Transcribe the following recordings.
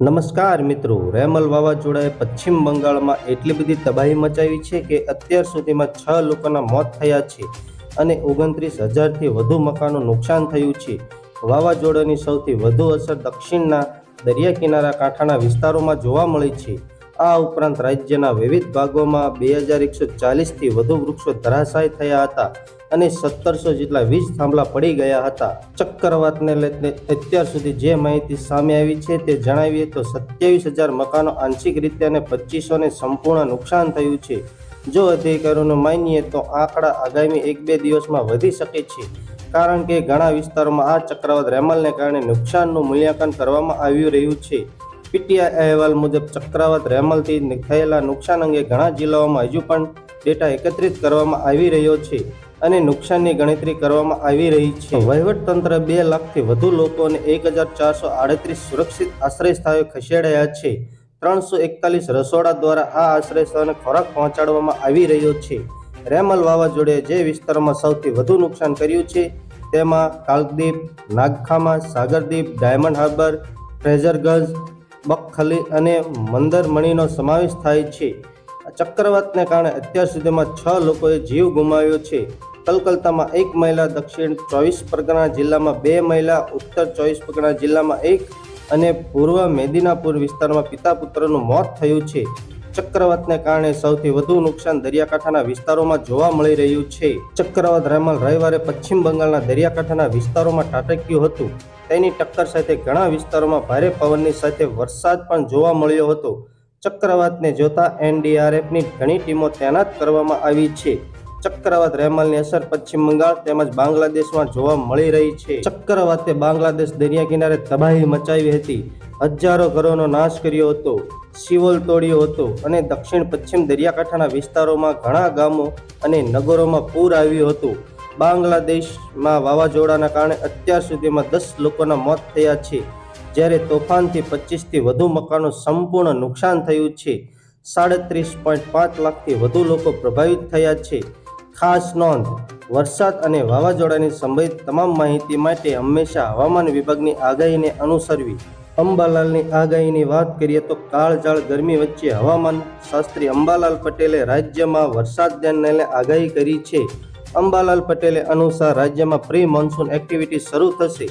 નમસ્કાર મિત્રો, રેમલ વાવાઝોડાએ પશ્ચિમ બંગાળમાં એટલી બધી તબાહી મચાવી છે કે અત્યાર સુધીમાં છ લોકોના મોત થયા છે અને ઓગણત્રીસ હજારથી વધુ મકાનો નુકસાન થયું છે. વાવાઝોડાની સૌથી વધુ અસર દક્ષિણના દરિયા કિનારા કાંઠાના વિસ્તારોમાં જોવા મળી છે. આ ઉપરાંત રાજ્યના વિવિધ ભાગોમાં બે હજાર એકસો ચાલીસથી વધુ વૃક્ષો ધરાશાય થયા હતા અને સત્તરસો જેટલા વીજ થાંભલા પડી ગયા હતા. ચક્રવાતને લઈને અત્યાર સુધી જે માહિતી સામે આવી છે તે જણાવીએ તો સત્યાવીસ હજાર મકાનો આંશિક રીતે અને પચીસોને સંપૂર્ણ નુકસાન થયું છે. જો અધિકારીઓને માનીએ તો આંકડા આગામી એક બે દિવસમાં વધી શકે છે, કારણ કે ઘણા વિસ્તારોમાં આ ચક્રવાત રેમલને કારણે નુકસાનનું મૂલ્યાંકન કરવામાં આવી રહ્યું છે. પીટીઆઈ અહેવાલ મુજબ ચક્રવાત રેમલથી થયેલા નુકસાન અંગે ઘણા જિલ્લાઓમાં હજુ પણ ડેટા એકત્રિત કરવામાં આવી રહ્યો છે અને નુકસાનની ગણતરી કરવામાં આવી રહી છે. વહીવટતંત્ર બે લાખથી વધુ લોકોને એક હજાર ચારસો આડત્રીસ સુરક્ષિત આશ્રય સ્થળે ખસેડાયા છે. ત્રણસો એકતાલીસ રસોડા દ્વારા આ આશ્રય સ્થળને ખોરાક પહોંચાડવામાં આવી રહ્યો છે. રેમલ વાવાઝોડે જે વિસ્તારોમાં સૌથી વધુ નુકસાન કર્યું છે, તેમાં કાલદીપ, નાગખામા, સાગરદીપ, ડાયમંડ હાર્બર ફ્રેઝરગંજ બકખલી અને મંદરમણીનો સમાવેશ થાય છે. ચક્રવાતને કારણે અત્યાર સુધીમાં છ લોકોએ જીવ ગુમાવ્યો છે. કલકત્તામાં એક મહિલા, દક્ષિણ ચોવીસ પરગણા જિલ્લામાં બે મહિલા, ઉત્તર ચોવીસ પરગણા જિલ્લામાં એક અને પૂર્વ મેદિનાપુર વિસ્તારમાં પિતા પુત્રનું મોત થયું છે. ચક્રવાતને કારણે સૌથી વધુ નુકસાન દરિયાકાંઠાના વિસ્તારોમાં જોવા મળી રહ્યું છે. ચક્રવાત રેમલ રવિવારે પશ્ચિમ બંગાળના દરિયાકાંઠાના વિસ્તારોમાં ટાટક્યું હતું. તેની ટક્કર સાથે ઘણા વિસ્તારોમાં ભારે પવનની સાથે વરસાદ પણ જોવા મળ્યો હતો. ચક્રવાતને જોતા એનડીઆરએફની ઘણી ટીમો તૈનાત કરવામાં આવી છે. ચક્રવાત રહેમાલની અસર પશ્ચિમ બંગાળ તેમજ બાંગ્લાદેશમાં જોવા મળી રહી છે. ચક્રવાતે બાંગ્લાદેશ દરિયા કિનારે તબાહી મચાવી હતી. હજારો ઘરોનો નાશ કર્યો હતો શિવોલ તોડ્યો હતો અને દક્ષિણ પશ્ચિમ દરિયાકાંઠાના વિસ્તારોમાં ઘણા ગામો અને નગરોમાં પૂર આવ્યું હતું. બાંગ્લાદેશમાં વાવાઝોડાના કારણે અત્યાર સુધીમાં દસ લોકોના મોત થયા છે. જ્યારે તોફાનથી પચીસથી વધુ મકાનો સંપૂર્ણ નુકસાન થયું છે. સાડત્રીસ પોઈન્ટ પાંચ લાખથી વધુ લોકો પ્રભાવિત થયા છે. ખાસ નોંધ, વરસાદ અને વાવાઝોડાની સંભવિત તમામ માહિતી માટે હંમેશા હવામાન વિભાગની આગાહીને અનુસરવી. અંબાલાલની આગાહીની વાત કરીએ તો કાળઝાળ ગરમી વચ્ચે હવામાન શાસ્ત્રી અંબાલાલ પટેલે રાજ્યમાં વરસાદ લઈને આગાહી કરી છે. અંબાલાલ પટેલે અનુસાર રાજ્યમાં પ્રી મોન્સૂન એક્ટિવિટી શરૂ થશે.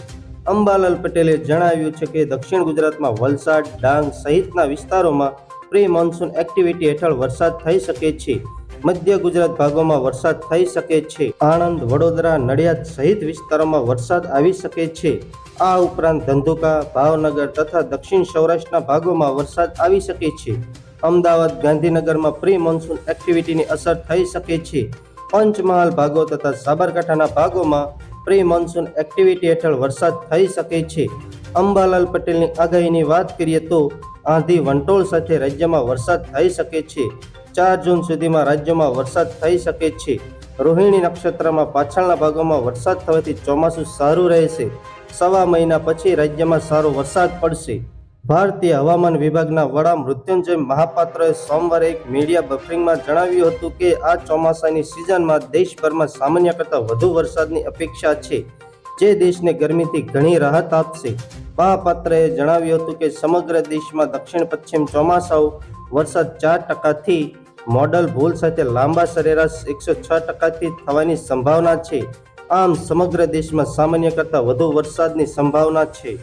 અંબાલાલ પટેલે જણાવ્યું છે કે દક્ષિણ ગુજરાતમાં વલસાડ, ડાંગ સહિતના વિસ્તારોમાં પ્રી મોન્સૂન એક્ટિવિટી હેઠળ વરસાદ થઈ શકે છે. મધ્ય ગુજરાત ભાગોમાં વરસાદ થઈ શકે છે. આણંદ, વડોદરા, નડિયાદ સહિત વિસ્તારોમાં વરસાદ આવી શકે છે. આ ઉપરાંત ધંધુકા, ભાવનગર તથા દક્ષિણ સૌરાષ્ટ્રના ભાગોમાં વરસાદ આવી શકે છે. અમદાવાદ, ગાંધીનગરમાં પ્રી મોન્સૂન એક્ટિવિટીની અસર થઈ શકે છે. પંચમહાલ ભાગો તથા સાબરકાંઠાના ભાગોમાં પ્રી મોન્સૂન એક્ટિવિટી હેઠળ વરસાદ થઈ શકે છે. અંબાલાલ પટેલની આગાહીની વાત કરીએ તો આંધી વંટોળ સાથે રાજ્યમાં વરસાદ થઈ શકે છે. ચાર જૂન સુધીમાં રાજ્યમાં વરસાદ થઈ શકે છે. રોહિણી નક્ષત્રમાં પાછળના ભાગોમાં વરસાદ થવાથી ચોમાસું સારું રહેશે. સવા મહિના પછી રાજ્યમાં સારો વરસાદ પડશે. ભારતીય હવામાન વિભાગના વડા મૃત્યુંજય મહાપાત્રએ સોમવારે એક મીડિયા બફરિંગમાં જણાવ્યું હતું કે, આ ચોમાસાની સિઝનમાં દેશભરમાં સામાન્ય કરતાં વધુ વરસાદની અપેક્ષા છે. જે દેશને ગરમીથી ઘણી રાહત આપશે. મહાપાત્રએ જણાવ્યું હતું કે, સમગ્ર દેશમાં દક્ષિણ પશ્ચિમ ચોમાસાઓ વરસાદ ચાર ટકાથી મોડલ ભૂલ સાથે લાંબા સરેરાશ એકસો છ ટકાથી થવાની સંભાવના છે. આમ સમગ્ર દેશમાં સામાન્ય કરતાં વધુ વરસાદની સંભાવના છે.